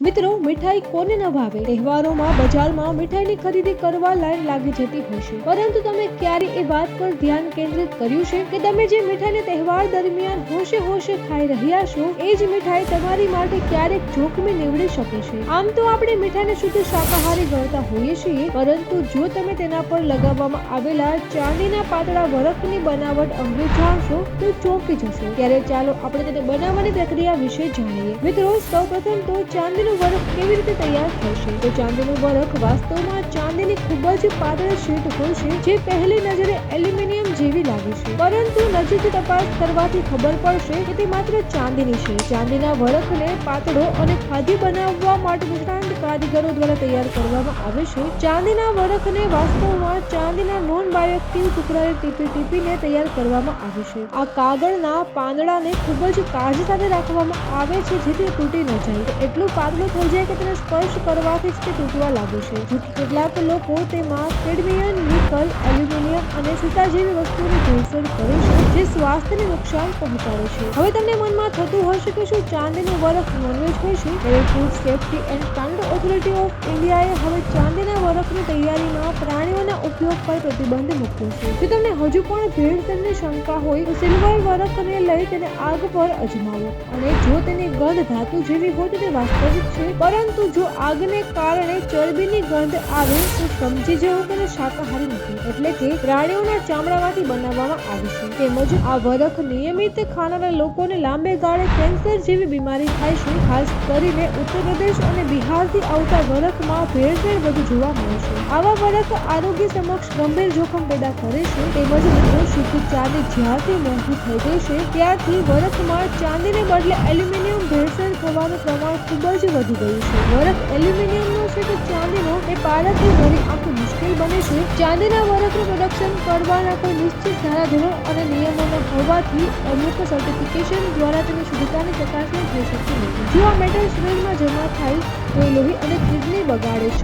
મિત્રો, મીઠાઈ કોને ન ભાવે? તહેવારોમાં, બજારમાં મીઠાઈની ખરીદી કરવા લાઈન લાગી જતી હોય છે. પરંતુ તમે ક્યારે એ વાત પર ધ્યાન કેન્દ્રિત કર્યું છે કે તમે જે મીઠાઈને તહેવાર દરમિયાન હોશે હોશે ખાઈ રહ્યા છો, એ જ મીઠાઈ તમારી માટે ક્યારેક જોખમી નીવડી શકે છે. આમ તો આપણે મીઠાઈને શુદ્ધ શાકાહારી ગણતા હોઈએ છીએ, પરંતુ જો તમે તેના પર લગાવવામાં આવેલા ચાંદીના પાતળા વરખની બનાવટ અંગે જાણશો, તો ચોંકી જશો. ત્યારે ચાલો આપણે તેને બનાવવાની પ્રક્રિયા વિશે જાણીએ. મિત્રો, સૌપ્રથમ તો ચાંદીનું વરખ કેવી રીતે તૈયાર થશે? તો ચાંદીનું વરખ વાસ્તવમાં ચાંદીની ખૂબ જ પાતળી શીટ હોય છે, જે પહેલી નજરે એલ્યુમિનિયમ જેવી લાગે છે. પરંતુ નજીકથી તપાસ કરવાથી ખબર પડશે કે તે માત્ર ચાંદીની છે. ચાંદીના વરખને પાતળો અને ખાદ્ય બનાવવા માટે નિષ્ણાંત કારીગરો દ્વારા તૈયાર કરવામાં આવે છે. ચાંદીના વરખને વાસ્તવમાં ચાંદીના નોન બાયોક્ટિવ ટુકડાને ટીપી ટીપીને તૈયાર કરવામાં આવે છે. આ કાગળના પાંદડાને ખૂબ જ કાળજી સાથે રાખવામાં આવે છે, જેથી તૂટી ન જાય. એટલું પાતળું થઈ જાય કે તેને સ્પર્શ કરવાથી જ તે તૂટવા લાગે છે. જેથી કેટલાક લોકો તેમાં કેડમિયમ, નિકલ, એલ્યુમિનિયમ અને સીતા જેવી વસ્તુઓની ભેળસેળ કરે છે. જે સ્વાસ્થ્યને નુકસાન પહોંચાડે છે. હવે તમને મનમાં થતું હશે કે શું ચાંદીનું વરખ નોનવેજ હોય છે? ત્યારે food safety and standard authority of ઇન્ડિયાએ હવે ચાંદીના વરખની તૈયારીમાં પ્રાણીઓના ઉપયોગ પર પ્રતિબંધ મૂક્યો છે. જો તમને હજુ પણ ભેળસેળની શંકા હોય, તો સિલ્વર વરખને લઈ તેને આગ પર અજમાવો. અને જો તેની ગંધ ધાતુ જેવી હોય તો તે વાસ્તવિક છે. પરંતુ જો આગને કારણે ચરબીની ગંધ આવે, તો સમજી જવું કે શાકાહારી નથી. એટલે કે પ્રાણીઓના ચામડામાંથી બનાવવામાં આવે છે. તેમજ આ વરખ નિયમિત ખાનારા લોકોને લાંબે ગાળે કેન્સર જેવી બીમારી થાય છે, ખાસ કરીને ઉત્તર પ્રદેશ અને બિહારથી આવતા વરખમાં ભેળસેળ વધુ જોવા મળે છે. આવા વરખ આરોગ્ય સમક્ષ ગંભીર જોખમ પેદા કરે છે, તેમજ મિત્રો શુદ્ધ ચાંદી જ્યારથી મોંઘી થઈ ગઈ છે, ત્યારથી વરખમાં ચાંદીને બદલે એલ્યુમિનિયમ ભેળસેળ થવાનું પ્રમાણ ખૂબ જ વધી ગયું છે. વરખ એલ્યુમિનિયમનો છે કે ચાંદીનો, એ પારખથી વળી આખું મુશ્કેલ બને છે. ચાંદીના વરખનું પ્રોડક્શન કરવાના કોઈ નિશ્ચિત ધારાધોરણ અને નિયમો હોવાથી અમુક સર્ટિફિકેશન દ્વારા તેની શુદ્ધતાની ચકાસણી થઈ શકતી નથી જો આ મેટલ શરીરમાં જમા થાય તો લોહી અને કિડની બગાડે છે.